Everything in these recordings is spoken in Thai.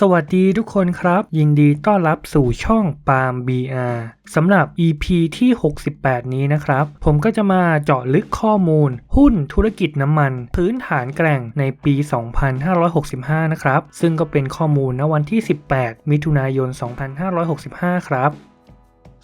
สวัสดีทุกคนครับ ยินดีต้อนรับสู่ช่องปาล์ม BR สำหรับ EP ที่ 68 นี้นะครับ ผมก็จะมาเจาะลึกข้อมูล หุ้นธุรกิจน้ำมัน พื้นฐานแกร่งในปี 2565 นะครับ ซึ่งก็เป็นข้อมูลณวันที่ 18 มิถุนายน 2565 ครับ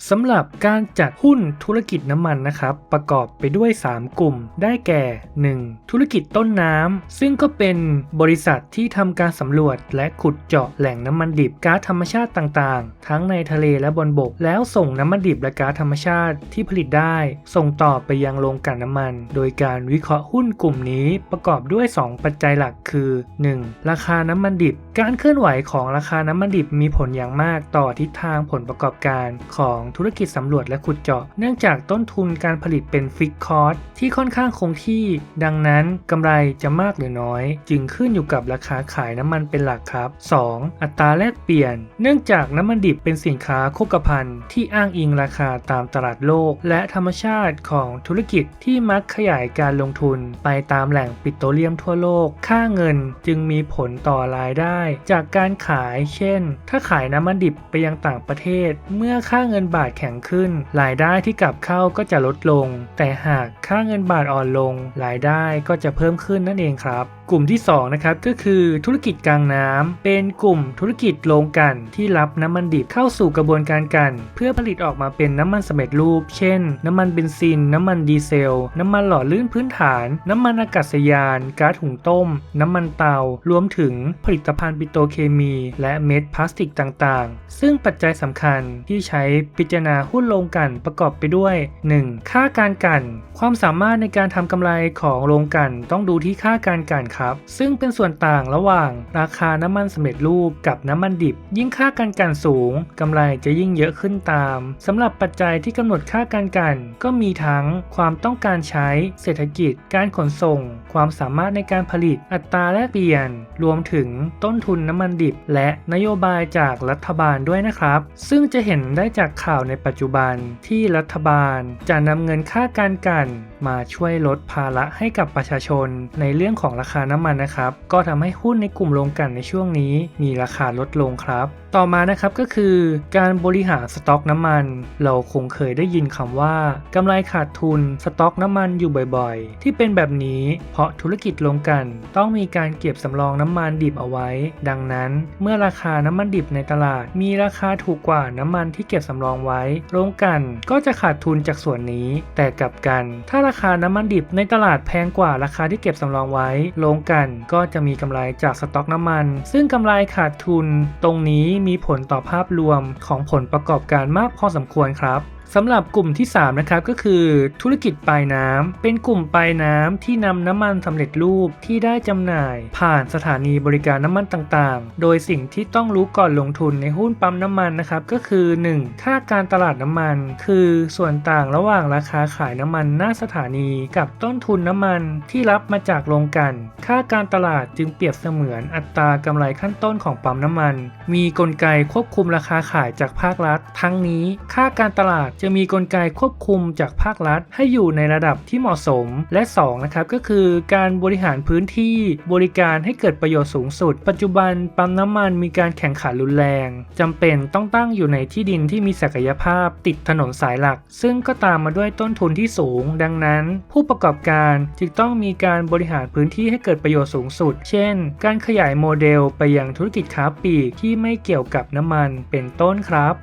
สำหรับการจัดหุ้นธุรกิจน้ำมันนะครับ ประกอบไปด้วย 3 กลุ่ม ได้แก่ 1. ธุรกิจต้นน้ำ ซึ่งก็เป็นบริษัทที่ทำการสำรวจ และขุดเจาะแหล่งน้ำมันดิบก๊าซธรรมชาติต่างๆ ทั้งในทะเลและบนบก แล้วส่งน้ำมันดิบและก๊าซธรรมชาติที่ผลิตได้ ส่งต่อไปยังโรงกลั่นน้ำมัน โดยการวิเคราะห์หุ้นกลุ่มนี้ประกอบด้วย 2 ปัจจัยหลักคือ 1. ราคาน้ำมันดิบ การเคลื่อนไหวของราคาน้ำมันดิบมีผลอย่างมากต่อทิศทางผลประกอบการของธุรกิจสำรวจและขุดเจาะ เนื่องจากต้นทุนการผลิตเป็นฟิกคอร์สที่ค่อนข้างคงที่ ดังนั้นกำไรจะมากหรือน้อย จึงขึ้นอยู่กับราคาขายน้ำมันเป็นหลักครับ 2. อัตราแลกเปลี่ยน เนื่องจากน้ำมันดิบเป็นสินค้าโภคภัณฑ์ที่อ้างอิงราคาตามตลาดโลก และธรรมชาติของธุรกิจที่มักขยายการลงทุน ไปตามแหล่งปิโตรเลียมทั่วโลก ค่าเงินจึงมีผลต่อรายได้ จากการขาย เช่น ถ้าขายน้ำมันดิบไปยังต่างประเทศ เมื่อค่าเงินบาทแข็งขึ้น รายได้ที่กลับเข้าก็จะลดลง แต่หากค่าเงินบาทอ่อนลง รายได้ก็จะเพิ่มขึ้นนั่นเองครับ กลุ่มที่ 2 นะครับก็คือธุรกิจกลางน้ำเป็นกลุ่มธุรกิจโรงกันที่รับน้ำมันดิบเข้าสู่กระบวนการกัน เพื่อผลิตออกมาเป็นน้ำมันสำเร็จรูป เช่น น้ำมันเบนซิน น้ำมันดีเซล น้ำมันหล่อลื่นพื้นฐาน น้ำมันอากาศยาน ก๊าซหุงต้ม น้ำมันเตารวมถึงผลิตภัณฑ์ปิโตรเคมี และเม็ดพลาสติกต่างๆ ซึ่งปัจจัยสำคัญที่ใช้พิจารณาหุ้นโรงกันประกอบไปด้วย 1. ค่าการกัน ความสามารถในการทำกำไรของโรงกันต้องดูที่ค่าการกันครับ ซึ่งเป็นส่วนต่างระหว่างราคาน้ำมันสำเร็จรูปกับน้ำมันดิบ ยิ่งค่าการกันสูงกำไรจะยิ่งเยอะขึ้นตามสำหรับปัจจัยที่กำหนดค่าการกัน ก็มีทั้งความต้องการใช้ เศรษฐกิจ การขนส่ง ความสามารถในการผลิต อัตราแลกเปลี่ยน รวมถึงต้นทุนน้ำมันดิบ และนโยบายจากรัฐบาลด้วยนะครับ ซึ่งจะเห็นได้จากข่าวในปัจจุบันที่รัฐบาลจะนำเงินค่าการกัน มาช่วยลดภาระให้กับประชาชน ในเรื่องของราคาน้ำมันนะครับ ก็ทำให้หุ้นในกลุ่มโรงกลั่นในช่วงนี้มีราคาลดลงครับ ต่อมานะครับก็คือการบริหารสต็อกน้ำมัน เราคงเคยได้ยินคำว่ากำไรขาดทุนสต็อกน้ำมันอยู่บ่อยๆ ที่เป็นแบบนี้เพราะธุรกิจโรงกลั่นต้องมีการเก็บสำรองน้ำมันดิบเอาไว้ ดังนั้นเมื่อราคาน้ำมันดิบในตลาด มีราคาถูกกว่าน้ำมันที่เก็บสำรองไว้ โรงกลั่นก็จะขาดทุนจากส่วนนี้ แต่กลับกันถ้าราราคาน้ำมันดิบในตลาดแพงกว่าราคาที่เก็บสำรองไว้ ลงกันก็จะมีกำไรจากสต็อกน้ำมัน ซึ่งกำไรขาดทุน ตรงนี้มีผลต่อภาพรวมของผลประกอบการมากพอสมควรครับ สำหรับกลุ่มที่ 3 นะครับก็คือธุรกิจปลายน้ำเป็นกลุ่มปลายน้ำที่นำน้ำมันสำเร็จรูปที่ได้จำหน่าย ผ่านสถานีบริการน้ำมันต่างๆ โดยสิ่งที่ต้องรู้ก่อนลงทุนในหุ้นปั๊มน้ำมันนะครับก็คือ 1. ค่าการตลาดน้ำมัน คือส่วนต่างระหว่างราคาขายน้ำมันหน้าสถานีกับต้นทุนน้ำมันที่รับมาจากโรงกัน ค่าการตลาดจึงเปรียบเสมือนอัตรากำไรขั้นต้นของปั๊มน้ำมัน มีกลไกควบคุมราคาขายจากภาครัฐ ทั้งนี้ค่าการตลาดจะมีกลไกควบคุมจากภาครัฐ ให้อยู่ในระดับที่เหมาะสม และ2นะครับก็คือการบริหารพื้นที่บริการให้เกิดประโยชน์สูงสุด ปัจจุบันปั๊มน้ำมันมีการแข่งขันรุนแรงจำเป็นต้องตั้งอยู่ในที่ดินที่มีศักยภาพติดถนนสายหลัก ซึ่งก็ตามมาด้วยต้นทุนที่สูง ดังนั้น ผู้ประกอบการจึงต้องมีการบริหารพื้นที่ให้เกิดประโยชน์สูงสุด เช่น การขยายโมเดลไปยังธุรกิจค้าปลีกที่ไม่เกี่ยวกับน้ำมันเป็นต้นครับ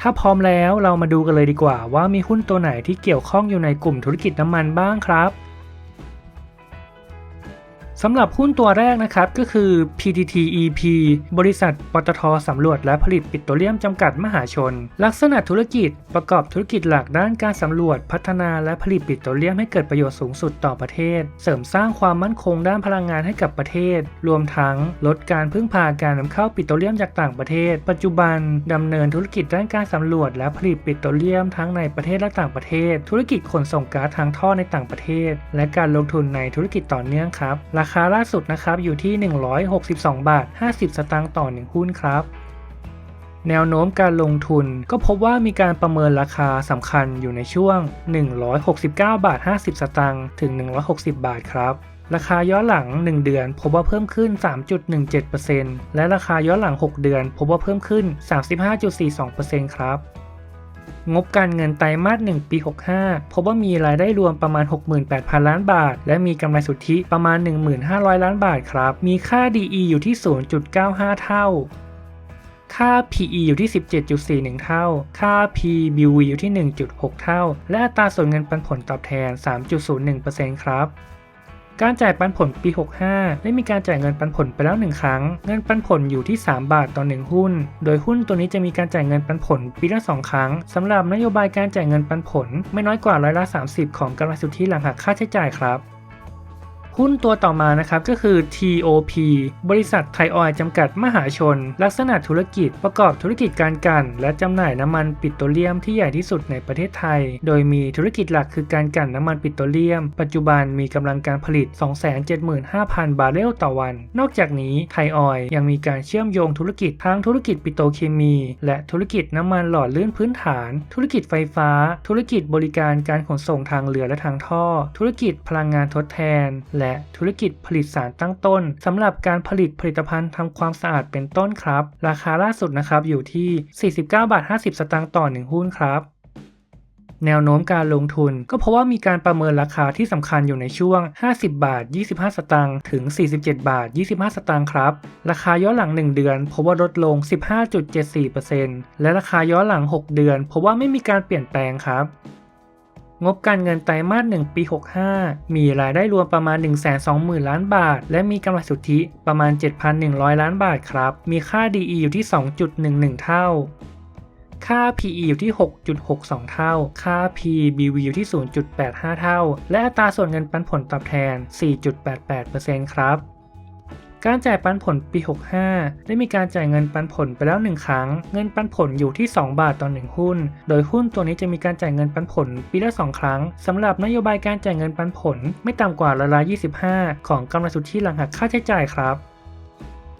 ถ้าพร้อมแล้วเรามาดูกันเลยดีกว่าว่ามีหุ้นตัวไหนที่เกี่ยวข้องอยู่ในกลุ่มธุรกิจน้ำมันบ้างครับ สำหรับหุ้นตัวแรกนะครับก็คือ PTTEP บริษัทปตทสำรวจและผลิตปิโตรเลียมจำกัดมหาชน ลักษณะธุรกิจประกอบธุรกิจหลักด้านการสำรวจพัฒนาและผลิตปิโตรเลียมให้เกิดประโยชน์สูงสุดต่อประเทศ เสริมสร้างความมั่นคงด้านพลังงานให้กับประเทศ รวมทั้งลดการพึ่งพาการนำเข้าปิโตรเลียมจากต่างประเทศ ปัจจุบันดำเนินธุรกิจด้านการสำรวจและผลิตปิโตรเลียมทั้งในประเทศและต่างประเทศ ธุรกิจขนส่งก๊าซทางท่อในต่างประเทศ และการลงทุนในธุรกิจต่อเนื่องครับราคาล่าสุดนะครับอยู่ที่ 162 บาท 50 สตางค์ต่อ 1 หุ้นครับ แนวโน้มการลงทุนก็พบว่ามีการประเมินราคาสำคัญอยู่ในช่วง 169 บาท 50 สตางค์ถึง 160 บาทครับราคาย้อนหลัง 1 เดือนพบว่าเพิ่มขึ้น 3.17%และราคาย้อนหลัง 6 เดือนพบว่าเพิ่มขึ้น 35.42%ครับ งบการเงินไตรมาส1ปี 65 พบว่ามีรายได้รวมประมาณ 68,000 ล้านบาท และมีกำไรสุทธิประมาณ 1,500 ล้านบาทครับ มีค่า DE อยู่ที่ 0.95 เท่า ค่า PE อยู่ที่ 17.41 เท่า ค่า PBV อยู่ที่ 1.6 เท่า และอัตราส่วนเงินปันผลตอบแทน 3.01%ครับ การจ่ายปันผลปี 65 ได้มีการจ่ายเงินปันผลไปแล้ว 1 ครั้ง เงินปันผลอยู่ที่ 3 บาทต่อ 1 หุ้น โดยหุ้นตัวนี้จะมีการจ่ายเงินปันผลปีละ 2 ครั้งสำหรับนโยบายการจ่ายเงินปันผล ไม่น้อยกว่าร้อยละ 30 ของกำไรสุทธิหลังหักค่าใช้จ่ายครับ หุ้นตัวต่อมานะครับก็คือ TOP บริษัทไทยออยล์จำกัดมหาชน ลักษณะธุรกิจประกอบธุรกิจการกัน และจำหน่ายน้ำมันปิโตรเลียมที่ใหญ่ที่สุดในประเทศไทย โดยมีธุรกิจหลักคือการกันน้ำมันปิโตรเลียม ปัจจุบันมีกำลังการผลิต 275,000 บาร์เรลต่อวัน นอกจากนี้ไทยออยล์ยังมีการเชื่อมโยงธุรกิจทั้งธุรกิจปิโตรเคมี และธุรกิจน้ำมันหล่อลื่นพื้นฐาน ธุรกิจไฟฟ้า ธุรกิจบริการการขนส่งทางเรือและทางท่อ ธุรกิจพลังงานทดแทน และธุรกิจผลิตสารตั้งต้นสำหรับการผลิตผลิตภัณฑ์ทำความสะอาดเป็นต้นครับ ราคาล่าสุดนะครับอยู่ที่ 49 บาท 50 สตางค์ต่อ 1 หุ้นครับแนวโน้มการลงทุนก็เพราะว่ามีการประเมินราคาที่สำคัญอยู่ในช่วง 50 บาท 25 สตางค์ถึง 47 บาท 25 สตางค์ครับ ราคาย้อนหลัง 1 เดือนพบว่าลดลง 15.74%และราคาย้อนหลัง 6 เดือนพบว่าไม่มีการเปลี่ยนแปลงครับ งบการเงินไตรมาส1ปี 65 มีรายได้รวมประมาณ 120,000 ล้านบาท และมีกำไรสุทธิประมาณ 7,100 ล้านบาทครับ มีค่า DE อยู่ที่ 2.11 เท่า ค่า PE อยู่ที่ 6.62 เท่า ค่า PBV อยู่ที่ 0.85 เท่า และอัตราส่วนเงินปันผลตอบแทน 4.88%ครับ การจ่ายปันผลปี 65 ได้มีการจ่ายเงินปันผลไปแล้ว 1 ครั้ง เงินปันผลอยู่ที่ 2 บาทต่อ 1 หุ้น โดยหุ้นตัวนี้จะมีการจ่ายเงินปันผลปีละ 2 ครั้งสำหรับนโยบายการจ่ายเงินปันผล ไม่ต่ำกว่าละลายละ25 ของกำไรสุทธิหลังหักค่าใช้จ่ายครับ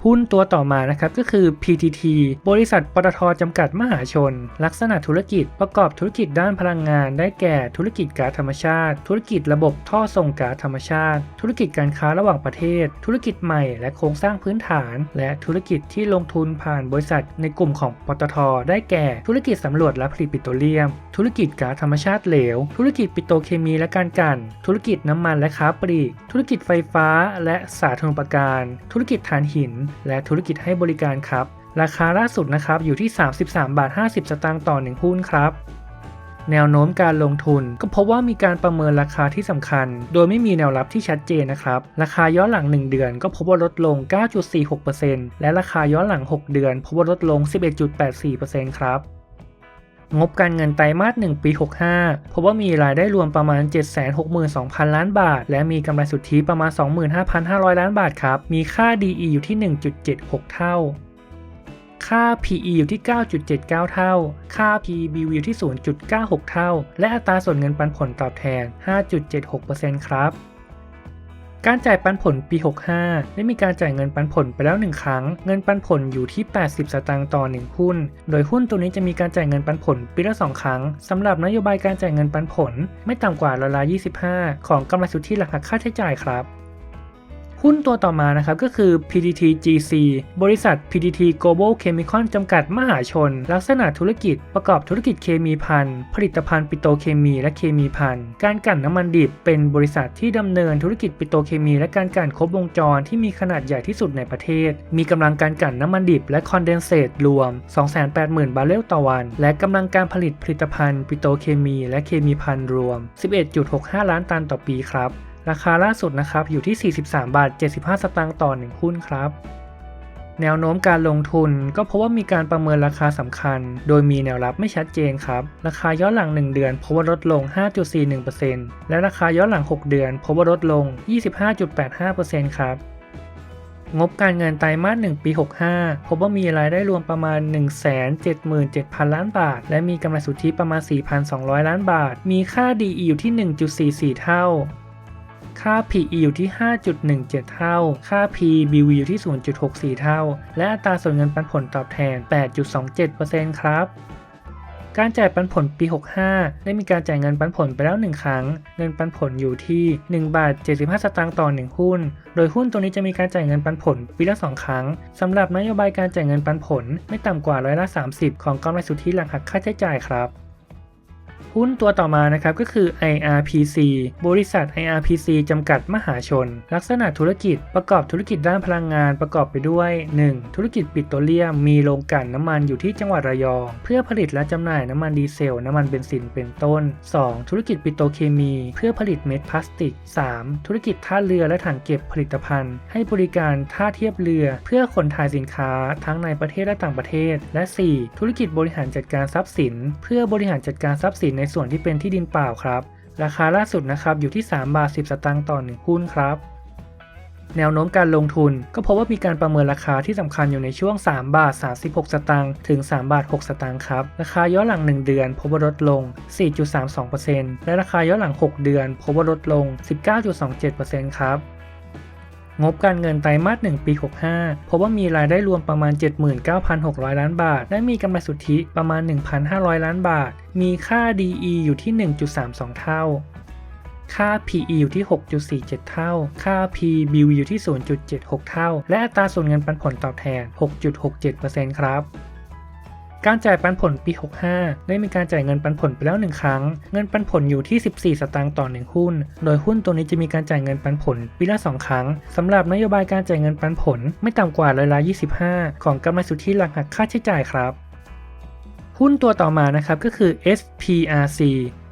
หุ้นตัวต่อมานะครับก็คือ PTT บริษัทปตทจำกัดมหาชน ลักษณะธุรกิจประกอบธุรกิจด้านพลังงาน ได้แก่ธุรกิจก๊าซธรรมชาติ ธุรกิจระบบท่อส่งก๊าซธรรมชาติ ธุรกิจการค้าระหว่างประเทศ ธุรกิจใหม่และโครงสร้างพื้นฐาน และธุรกิจที่ลงทุนผ่านบริษัทในกลุ่มของปตท ได้แก่ธุรกิจสำรวจและผลิตปิโตรเลียม ธุรกิจก๊าซธรรมชาติเหลว ธุรกิจปิโตรเคมีและการกัน ธุรกิจน้ำมันและค้าปลีก ธุรกิจไฟฟ้าและสาธารณูปการ ธุรกิจถ่านหินและธุรกิจให้บริการครับ ราคาล่าสุดนะครับอยู่ที่ 33 บาท 50 สตางค์ต่อ 1 หุ้นครับแนวโน้มการลงทุนก็พบว่ามีการประเมินราคาที่สำคัญ โดยไม่มีแนวรับที่ชัดเจนนะครับ ราคาย้อนหลัง 1 เดือนก็พบว่าลดลง 9.46%และราคาย้อนหลัง 6 เดือนพบว่าลดลง 11.84%ครับ งบการเงินไตรมาส1ปี 65 พบว่ามีรายได้รวมประมาณ 762,000 ล้านบาท และมีกำไรสุทธิประมาณ 25,500 ล้านบาทครับ มีค่า DE อยู่ที่ 1.76 เท่า ค่า PE อยู่ที่ 9.79 เท่า ค่า PBV อยู่ที่ 0.96 เท่า และอัตราส่วนเงินปันผลตอบแทน 5.76%ครับ การจ่ายปันผลปี 65 ได้มีการจ่ายเงินปันผลไปแล้ว 1 ครั้ง เงินปันผลอยู่ที่ 80 สตางค์ต่อ 1 หุ้น โดยหุ้นตัวนี้จะมีการจ่ายเงินปันผลปีละ 2 ครั้งสำหรับนโยบายการจ่ายเงินปันผล ไม่ต่ำกว่าร้อยละ25 ของกำไรสุทธิหลักหักค่าใช้จ่ายครับ หุ้นตัวต่อมานะครับก็คือ PTT GC บริษัท PTT Global Chemical จำกัดมหาชน ลักษณะธุรกิจประกอบธุรกิจเคมีภัณฑ์ผลิตภัณฑ์ปิโตรเคมีและเคมีภัณฑ์การกลั่นน้ำมันดิบเป็นบริษัทที่ดำเนินธุรกิจปิโตรเคมี และการกลั่นครบวงจรที่มีขนาดใหญ่ที่สุดในประเทศ มีกำลังการกลั่นน้ำมันดิบและคอนเดนเซตรวม 280,000 บาร์เรลต่อวัน และกำลังการผลิตผลิตภัณฑ์ปิโตรเคมี และเคมีภัณฑ์รวม 11.65 ล้านตันต่อปีครับ ราคาล่าสุดนะครับอยู่ที่ 43 บาท 75 สตางค์ต่อ 1 หุ้นครับ แนวโน้มการลงทุนก็เพราะว่ามีการประเมินราคาสำคัญ โดยมีแนวรับไม่ชัดเจนครับ ราคาย้อนหลัง 1 เดือนพบว่าลดลง 5.41%และราคาย้อนหลัง 6 เดือนพบว่าลดลง 25.85%ครับงบการเงินไตรมาส1ปี 65 พบว่ามีรายได้รวมประมาณ 177,000 ล้านบาท และมีกำไรสุทธิประมาณ 4,200 ล้านบาท มีค่า DE อยู่ที่ 1.44 เท่า ค่า PE อยู่ที่ 5.17 เท่า ค่า PBV อยู่ที่ 0.64 เท่า และอัตราส่วนเงินปันผลตอบแทน 8.27%ครับการจ่ายปันผลปี 65 ได้มีการจ่ายเงินปันผลไปแล้ว 1 ครั้ง เงินปันผลอยู่ที่1บาท75 สตางค์ต่อ 1 หุ้น โดยหุ้นตัวนี้จะมีการจ่ายเงินปันผลปีละ 2 ครั้งสำหรับนโยบายการจ่ายเงินปันผลไม่ต่ำกว่าร้อยละ 30 ของกำไรสุทธิหลังหักค่าใช้จ่ายครับ หุ้นตัวต่อมานะครับก็คือ IRPC บริษัท IRPC จำกัดมหาชน ลักษณะธุรกิจประกอบธุรกิจด้านพลังงานประกอบไปด้วย 1. ธุรกิจปิโตรเลียมมีโรงกลั่นน้ำมันอยู่ที่จังหวัดระยอง เพื่อผลิตและจำหน่ายน้ำมันดีเซล น้ำมันเบนซินเป็นต้น 2. ธุรกิจปิโตรเคมี เพื่อผลิตเม็ดพลาสติก 3. ธุรกิจท่าเรือและถังเก็บผลิตภัณฑ์ ให้บริการท่าเทียบเรือ เพื่อขนถ่ายสินค้าทั้งในประเทศและต่างประเทศ และ 4. ธุรกิจบริหารจัดการทรัพย์สิน เพื่อบริหารจัดการทรัพย์สินในส่วนที่เป็นที่ดินเปล่าครับ ราคาล่าสุดนะครับอยู่ที่ 3 บาท 10 สตางค์ต่อ 1 หุ้นครับ แนวโน้มการลงทุนก็พบว่ามีการประเมินราคาที่สำคัญอยู่ในช่วง 3 บาท 36 สตางค์ถึง 3 บาท 6 สตางค์ครับ ราคาย้อนหลัง 1 เดือนพบว่าลดลง 4.32%และราคาย้อนหลัง 6 เดือนพบว่าลดลง 19.27%ครับ งบการเงินไตรมาส1ปี 65 พบว่ามีรายได้รวมประมาณ 79,600 ล้านบาท และมีกำไรสุทธิประมาณ 1,500 ล้านบาท มีค่า DE อยู่ที่ 1.32 เท่า ค่า PE อยู่ที่ 6.47 เท่า ค่า PBV อยู่ที่ 0.76 เท่า และอัตราส่วนเงินปันผลตอบแทน 6.67%ครับ การจ่ายปันผลปี 65 ได้มีการจ่ายเงินปันผลไปแล้ว 1 ครั้ง เงินปันผลอยู่ที่ 14 สตางค์ต่อ 1 หุ้น โดยหุ้นตัวนี้จะมีการจ่ายเงินปันผลปีละ 2 ครั้งสำหรับนโยบายการจ่ายเงินปันผลไม่ต่ำกว่าร้อยละ25 ของกำไรสุทธิหลังหักค่าใช้จ่ายครับ หุ้นตัวต่อมานะครับก็คือ SPRC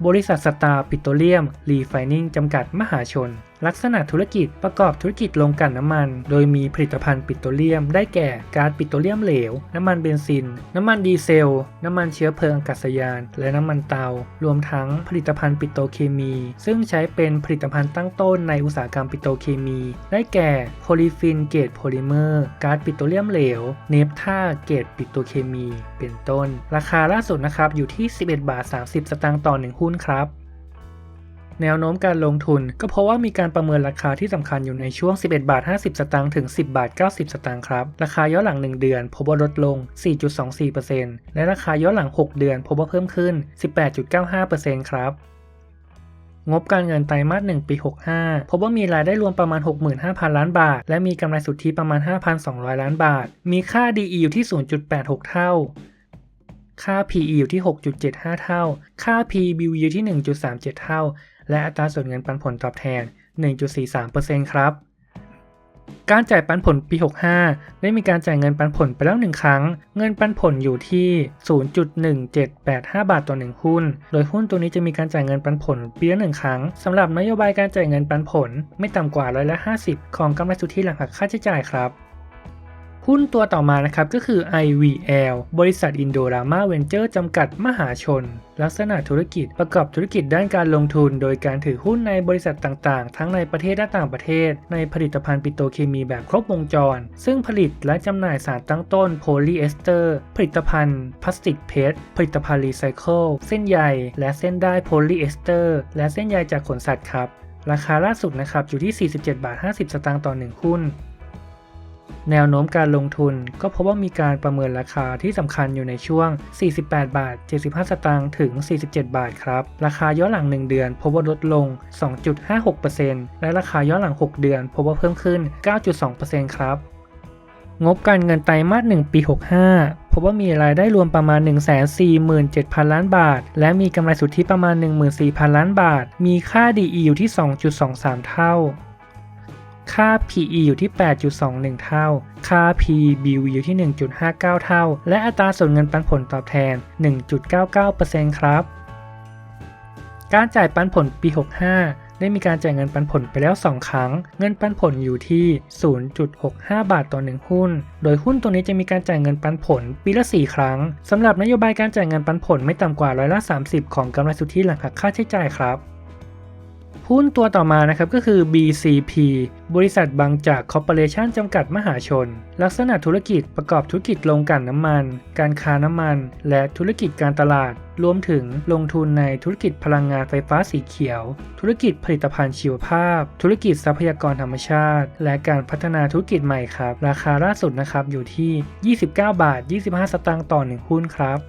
บริษัทสตาร์ปิโตรเลียม รีไฟนิ่งจำกัดมหาชน ลักษณะธุรกิจประกอบธุรกิจโรงกลั่นน้ำมัน โดยมีผลิตภัณฑ์ปิโตรเลียม ได้แก่ก๊าซปิโตรเลียมเหลว น้ำมันเบนซิน น้ำมันดีเซล น้ำมันเชื้อเพลิงอากาศยาน และน้ำมันเตา รวมทั้งผลิตภัณฑ์ปิโตรเคมี ซึ่งใช้เป็นผลิตภัณฑ์ตั้งต้นในอุตสาหกรรมปิโตรเคมี ได้แก่โพลีฟินเกตโพลิเมอร์ก๊าซปิโตรเลียมเหลว เนฟท่าเกตปิโตรเคมี เป็นต้น ราคาล่าสุดนะครับอยู่ที่ 11 บาท 30 สตางค์ต่อ1หุ้นครับ แนวโน้มการลงทุนก็เพราะว่ามีการประเมินราคาที่สำคัญอยู่ในช่วง 11 บาท 50 สตางค์ถึง 10 บาท 90 สตางค์ครับ ราคาย้อนหลัง 1 เดือนพบว่าลดลง 4.24%และราคาย้อนหลัง 6 เดือนพบว่าเพิ่มขึ้น 18.95%ครับงบการเงินไตรมาส1ปี 65 พบว่ามีรายได้รวมประมาณ 65,000 ล้านบาท และมีกำไรสุทธิประมาณ 5,200 ล้านบาท มีค่า DE อยู่ที่ 0.86 เท่า ค่า PE อยู่ที่ 6.75 เท่า ค่า PBV อยู่ที่ 1.37 เท่า และอัตราส่วนเงินปันผลตอบแทน 1.43%ครับ การจ่ายปันผลปี 65 ได้มีการจ่ายเงินปันผลไปแล้ว 1 ครั้ง เงินปันผลอยู่ที่ 0.1785 บาทต่อ 1 หุ้น โดยหุ้นตัวนี้จะมีการจ่ายเงินปันผลปีละ1ครั้งสำหรับนโยบายการจ่ายเงินปันผล ไม่ต่ำกว่าร้อยละ50 ของกำไรสุทธิหลังหักค่าใช้จ่ายครับ หุ้นตัวต่อมานะครับก็คือ IVL บริษัทอินโดรามาเวนเจอร์จำกัดมหาชน ลักษณะธุรกิจประกอบธุรกิจด้านการลงทุน โดยการถือหุ้นในบริษัทต่างๆ ทั้งในประเทศและต่างประเทศ ในผลิตภัณฑ์ปิโตรเคมีแบบครบวงจร ซึ่งผลิตและจำหน่ายสารตั้งต้นโพลีเอสเตอร์ ผลิตภัณฑ์พลาสติกเพชรผลิตภัณฑ์รีไซเคิลเส้นใยและเส้นได้โพลีเอสเตอร์และเส้นใยจากขนสัตว์ครับราคาล่าสุดนะครับอยู่ที่ 47 บาท 50 สตางค์ต่อ 1 หุ้น แนวโน้มการลงทุนก็พบว่ามีการประเมินราคาที่สำคัญอยู่ในช่วง 48 บาท 75 สตางค์ถึง 47 บาทครับ ราคาย้อนหลัง 1 เดือน พบว่าลดลง 2.56%และราคาย้อนหลัง 6 เดือน พบว่าเพิ่มขึ้น 9.2%ครับ งบการเงินไตรมาส 1 ปี 65พบว่ามีรายได้รวมประมาณ 147,000 ล้านบาท และมีกำไรสุทธิประมาณ 14,000 ล้านบาท มีค่า DE อยู่ที่ 2.23 เท่า ค่า PE อยู่ที่ 8.21 เท่า ค่า PBV อยู่ที่ 1.59 เท่า และอัตราส่วนเงินปันผลตอบแทน 1.99%ครับ การจ่ายปันผลปี 65 ได้มีการจ่ายเงินปันผลไปแล้ว 2 ครั้ง เงินปันผลอยู่ที่ 0.65 บาทต่อ 1 หุ้น โดยหุ้นตัวนี้จะมีการจ่ายเงินปันผลปีละ 4 ครั้งสำหรับนโยบายการจ่ายเงินปันผลไม่ต่ำกว่าร้อยละ 30 ของกำไรสุทธิหลังหักค่าใช้จ่ายครับ หุ้นตัวต่อมานะครับก็คือ BCP บริษัทบางจากคอร์ปอเรชันจำกัดมหาชน ลักษณะธุรกิจประกอบธุรกิจโรงกลั่นน้ำมัน การค้าน้ำมัน และธุรกิจการตลาด รวมถึงลงทุนในธุรกิจพลังงานไฟฟ้าสีเขียว ธุรกิจผลิตภัณฑ์ชีวภาพ ธุรกิจทรัพยากรธรรมชาติ และการพัฒนาธุรกิจใหม่ครับ ราคาล่าสุดนะครับอยู่ที่ 29 บาท 25 สตางค์ต่อ 1 หุ้นครับ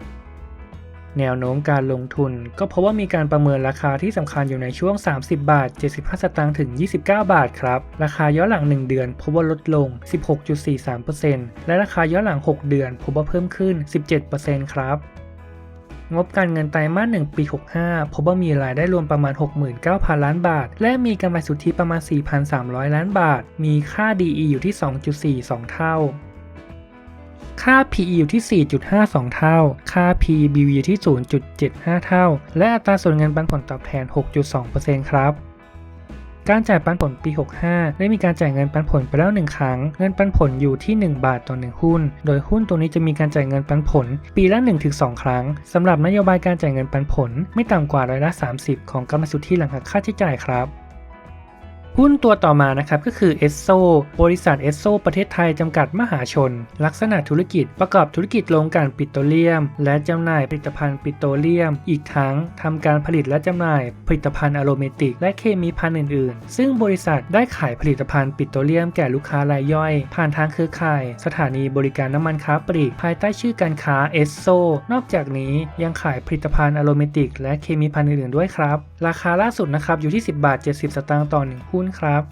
แนวโน้มการลงทุน ก็เพราะว่ามีการประเมินราคาที่สำคัญอยู่ในช่วง 30 บาท 75 สตางค์ถึง 29 บาทครับ ราคาย้อนหลัง 1 เดือนพบว่าลดลง 16.43%และราคาย้อนหลัง 6 เดือนพบว่าเพิ่มขึ้น 17%ครับงบการเงินไตรมาส1ปี 65 พบว่ามีรายได้รวมประมาณ 69,000 ล้านบาท และมีกำไรสุทธิประมาณ 4,300 ล้านบาท มีค่า DE อยู่ที่ 2.42 เท่า ค่า PE อยู่ที่ 4.52 เท่า ค่า PBV อยู่ที่ 0.75 เท่า และอัตราส่วนเงินปันผลตอบแทน 6.2%ครับการจ่ายปันผลปี 65 ได้มีการจ่ายเงินปันผลไปแล้ว 1 ครั้ง เงินปันผลอยู่ที่ 1 บาทต่อ 1 หุ้น โดยหุ้นตัวนี้จะมีการจ่ายเงินปันผล ปีละ 1-2 ครั้งสำหรับนโยบายการจ่ายเงินปันผล ไม่ต่ำกว่าร้อยละ 30 ของกำไรสุทธิหลังหักค่าใช้จ่ายครับ หุ้นตัวต่อมานะครับก็คือเอสโซบริษัทเอสโซประเทศไทยจำกัดมหาชน ลักษณะธุรกิจประกอบธุรกิจโรงกลั่นปิโตรเลียม และจำหน่ายผลิตภัณฑ์ปิโตรเลียม อีกทั้งทำการผลิตและจำหน่ายผลิตภัณฑ์อะโรเมติก และเคมีภัณฑ์อื่นๆ ซึ่งบริษัทได้ขายผลิตภัณฑ์ปิโตรเลียมแก่ลูกค้ารายย่อย ผ่านทางเครือข่าย สถานีบริการน้ำมันค้าปลีกภายใต้ชื่อการค้าเอสโซนอกจากนี้ยังขายผลิตภัณฑ์อะโรเมติก และเคมีภัณฑ์อื่นๆด้วยครับราคาล่าสุดนะครับอยู่ที่ 10 บาท 70 สตางค์ต่อ1หุ้นครับ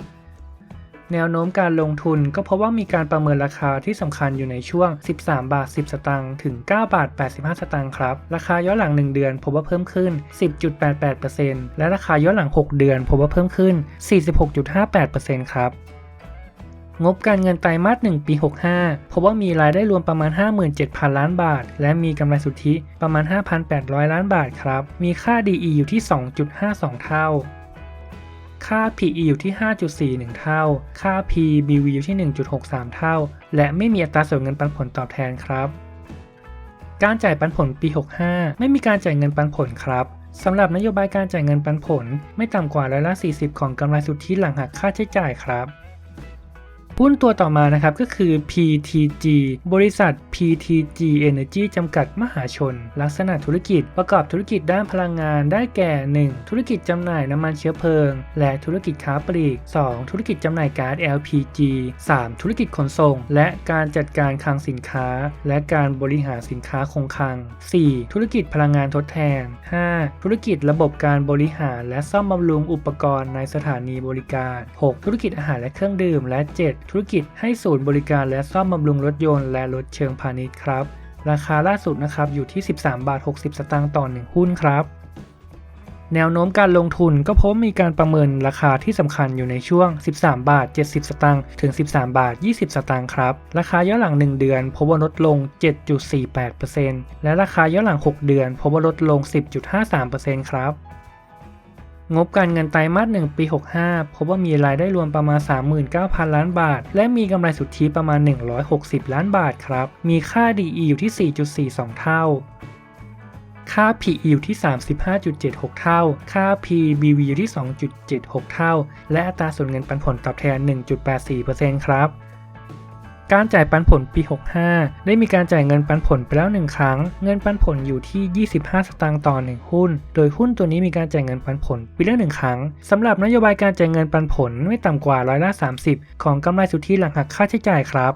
แนวโน้มการลงทุนก็เพราะว่ามีการประเมินราคาที่สำคัญอยู่ในช่วง 13 บาท 10 สตางค์ถึง 9 บาท 85 สตางค์ครับ ราคาย้อนหลัง 1 เดือนพบว่าเพิ่มขึ้น 10.88%และราคาย้อนหลัง 6 เดือนพบว่าเพิ่มขึ้น 46.58%ครับงบการเงินไตรมาส1ปี 65พบว่ามีรายได้รวมประมาณ 57,000 ล้านบาท และมีกำไรสุทธิประมาณ 5,800 ล้านบาทครับ มีค่า DE อยู่ที่ 2.52 เท่า ค่า PE อยู่ที่ 5.41 เท่า ค่า PBV อยู่ที่ 1.63 เท่า และไม่มีอัตราส่วนเงินปันผลตอบแทนครับ การจ่ายปันผลปี 65 ไม่มีการจ่ายเงินปันผลครับสำหรับนโยบายการจ่ายเงินปันผล ไม่ต่ำกว่าร้อยละ 40 ของกำไรสุทธิหลังหักค่าใช้จ่ายครับ หุ้นตัวต่อมานะครับก็คือ PTG บริษัท PTG Energy จำกัดมหาชน ลักษณะธุรกิจประกอบธุรกิจด้านพลังงานได้แก่ 1. ธุรกิจจำหน่ายน้ำมันเชื้อเพลิง และธุรกิจค้าปลีก 2. ธุรกิจจำหน่ายก๊าซ LPG 3. ธุรกิจขนส่ง และการจัดการคลังสินค้า และการบริหารสินค้าคงคลัง 4. ธุรกิจพลังงานทดแทน 5. ธุรกิจระบบการบริหารและซ่อมบำรุงอุปกรณ์ในสถานีบริการ 6. ธุรกิจอาหารและเครื่องดื่มและ 7. ธุรกิจให้ศูนย์บริการและซ่อมบำรุงรถยนต์และรถเชิงพาณิชย์ครับ ราคาล่าสุดนะครับอยู่ที่ 13 บาท 60 สตางค์ต่อ 1 หุ้นครับ แนวโน้มการลงทุนก็พบมีการประเมินราคาที่สำคัญอยู่ในช่วง 13 บาท 70 สตางค์ถึง 13 บาท 20 สตางค์ครับ ราคาย้อนหลัง 1 เดือนพบว่าลดลง 7.48%และราคาย้อนหลัง 6 เดือนพบว่าลดลง 10.53%ครับ งบการเงินไตรมาส1ปี 65 พบว่ามีรายได้รวมประมาณ 39,000 ล้านบาท และมีกำไรสุทธิประมาณ 160 ล้านบาทครับ มีค่า DE อยู่ที่ 4.42 เท่า ค่า PE อยู่ที่ 35.76 เท่า ค่า PBV อยู่ที่ 2.76 เท่า และอัตราส่วนเงินปันผลตอบแทน 1.84%ครับ การจ่ายปันผลปี 65 ได้มีการจ่ายเงินปันผลไปแล้ว1ครั้ง เงินปันผลอยู่ที่ 25 สตางค์ต่อ 1 หุ้น โดยหุ้นตัวนี้มีการจ่ายเงินปันผลปีละ1ครั้งสำหรับนโยบายการจ่ายเงินปันผลไม่ต่ำกว่าร้อยละ30 ของกำไรสุทธิหลังหักค่าใช้จ่ายครับ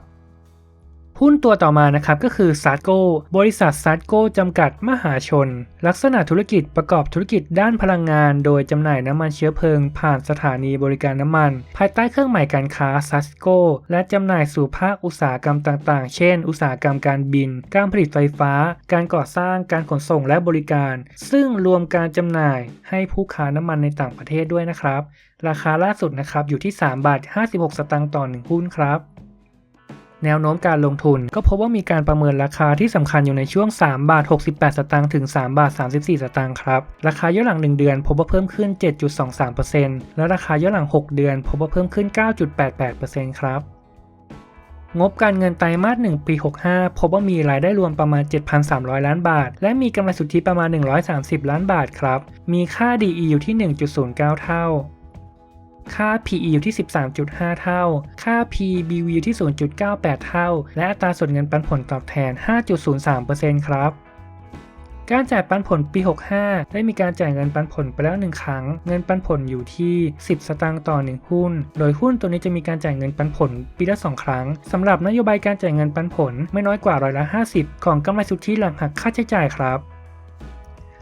หุ้นตัวต่อมานะครับก็คือ s a t g o บริษัท s a t g o จำกัดมหาชน ลักษณะธุรกิจประกอบธุรกิจด้านพลังงาน โดยจำหน่ายน้ำมันเชื้อเพลิง ผ่านสถานีบริการน้ำมัน ภายใต้เครื่องหมายการค้า s a t g o และจำหน่ายสู่ภาคอุตสาหกรรมต่างๆ เช่น อุตสาหกรรมการบิน การผลิตไฟฟ้า การก่อสร้างการขนส่งและบริการ ซึ่งรวมการจำหน่ายให้ผู้ค้าน้ำมันในต่างประเทศด้วยนะครับ ราคาล่าสุดนะครับอยู่ที่ 3 บาท 56 สตางค์ต่อ 1 หุ้นครับ แนวโน้มการลงทุน ก็พบว่ามีการประเมินราคาที่สำคัญอยู่ในช่วง 3 บาท 68 สตางค์ถึง 3 บาท 34 สตางค์ครับ ราคาย้อนหลัง 1 เดือน พบว่าเพิ่มขึ้น 7.23%และราคาย้อนหลัง 6 เดือน พบว่าเพิ่มขึ้น 9.88%ครับงบการเงินไตรมาส1ปี 65 พบว่ามีรายได้รวมประมาณ 7,300 ล้านบาท และมีกำไรสุทธิประมาณ 130 ล้านบาทครับ มีค่า DE อยู่ที่ 1.09 เท่า ค่า PE อยู่ที่ 13.5 เท่า ค่า PBV อยู่ที่ 0.98 เท่า และอัตราส่วนเงินปันผลตอบแทน 5.03%ครับการจ่ายปันผลปี 65 ได้มีการจ่ายเงินปันผลไปแล้ว 1 ครั้ง เงินปันผลอยู่ที่ 10 สตางค์ต่อ 1 หุ้น โดยหุ้นตัวนี้จะมีการจ่ายเงินปันผลปีละ 2 ครั้งสำหรับนโยบายการจ่ายเงินปันผลไม่น้อยกว่าร้อยละ 50 ของกำไรสุทธิหลังหักค่าใช้จ่ายครับ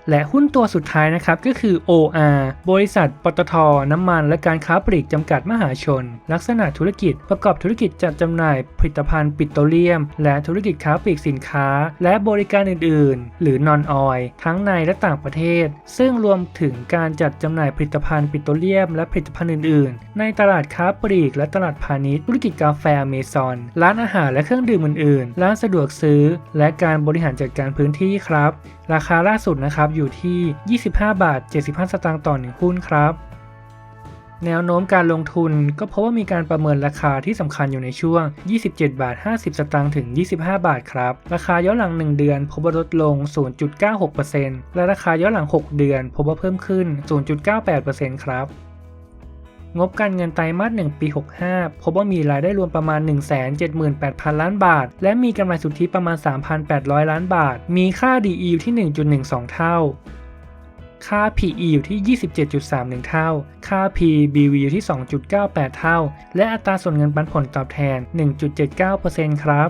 และหุ้นตัวสุดท้ายนะครับก็คือ OR บริษัท ปตท น้ำมัน และการค้าปลีกจำกัดมหาชน ลักษณะธุรกิจประกอบธุรกิจจัดจำหน่ายผลิตภัณฑ์ปิโตรเลียม และธุรกิจค้าปลีกสินค้า และบริการอื่น ๆ หรือนอนออยทั้งในและต่างประเทศ ซึ่งรวมถึงการจัดจำหน่ายผลิตภัณฑ์ปิโตรเลียม และผลิตภัณฑ์อื่น ๆ ในตลาดค้าปลีก และตลาดพาณิชย์ธุรกิจกาแฟอเมซอนร้านอาหารและเครื่องดื่มอื่น ๆ ร้านสะดวกซื้อ และการบริหารจัดการพื้นที่ครับ ราคาล่าสุดนะครับอยู่ที่ 25 บาท 75 สตางค์ต่อหนึ่งหุ้นครับ แนวโน้มการลงทุนก็เพราะว่ามีการประเมินราคาที่สำคัญอยู่ในช่วง 27 บาท 50 สตางค์ถึง 25 บาทครับ ราคาย้อนหลัง 1 เดือนพบว่าลดลง 0.96%และราคาย้อนหลัง 6 เดือนพบว่าเพิ่มขึ้น 0.98%ครับ งบการเงินไตรมาส1ปี 65 พบว่ามีรายได้รวมประมาณ 178,000 ล้านบาท และมีกำไรสุทธิประมาณ 3,800 ล้านบาท มีค่า DE อยู่ที่ 1.12 เท่า ค่า PE อยู่ที่ 27.31 เท่า ค่า PBV อยู่ที่ 2.98 เท่า และอัตราส่วนเงินปันผลตอบแทน 1.79%ครับ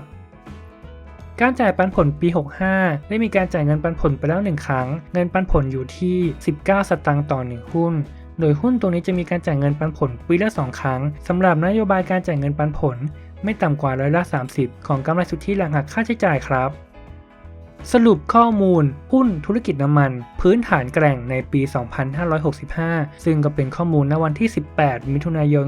การจ่ายปันผลปี 65 ได้มีการจ่ายเงินปันผลไปแล้ว 1 ครั้ง เงินปันผลอยู่ที่ 19 สตางค์ต่อ 1 หุ้น โดยหุ้นตัวนี้จะมีการจ่ายเงินปันผลปีละ 2 ครั้งสำหรับนโยบายการจ่ายเงินปันผล ไม่ต่ำกว่าร้อยละ30 ของกำไรสุทธิหลังหักค่าใช้จ่ายครับ สรุปข้อมูล หุ้นธุรกิจน้ำมัน พื้นฐานแกร่งในปี 2565 ซึ่งก็เป็นข้อมูลณวันที่ 18 มิถุนายน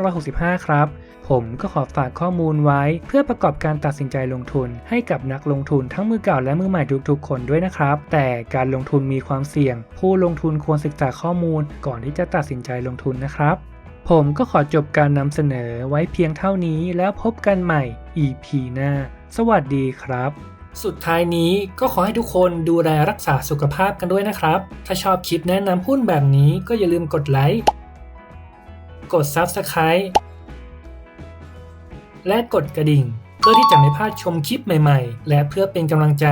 2565 ครับ ผมก็ขอฝากข้อมูลไว้ เพื่อประกอบการตัดสินใจลงทุน ให้กับนักลงทุนทั้งมือเก่าและมือใหม่ทุกๆ คนด้วยนะครับ แต่การลงทุนมีความเสี่ยง ผู้ลงทุนควรศึกษาข้อมูล ก่อนที่จะตัดสินใจลงทุนนะครับ ผมก็ขอจบการนำเสนอไว้เพียงเท่านี้แล้วพบกันใหม่ EP หน้า สวัสดีครับสุดท้ายนี้ก็ขอให้ทุกคนดูแลรักษาสุขภาพกันด้วยนะครับ ถ้าชอบคลิปแนะนำหุ้นแบบนี้ก็อย่าลืมกดไลค์ กด Subscribe และกดกระดิ่ง เพื่อที่จะไม่พลาดชมคลิปใหม่ๆ และเพื่อเป็นกำลังใจ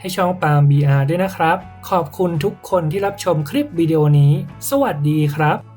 ให้ช่องปาล์ม BR ด้วยนะครับ ขอบคุณทุกคนที่รับชมคลิปวิดีโอนี้ สวัสดีครับ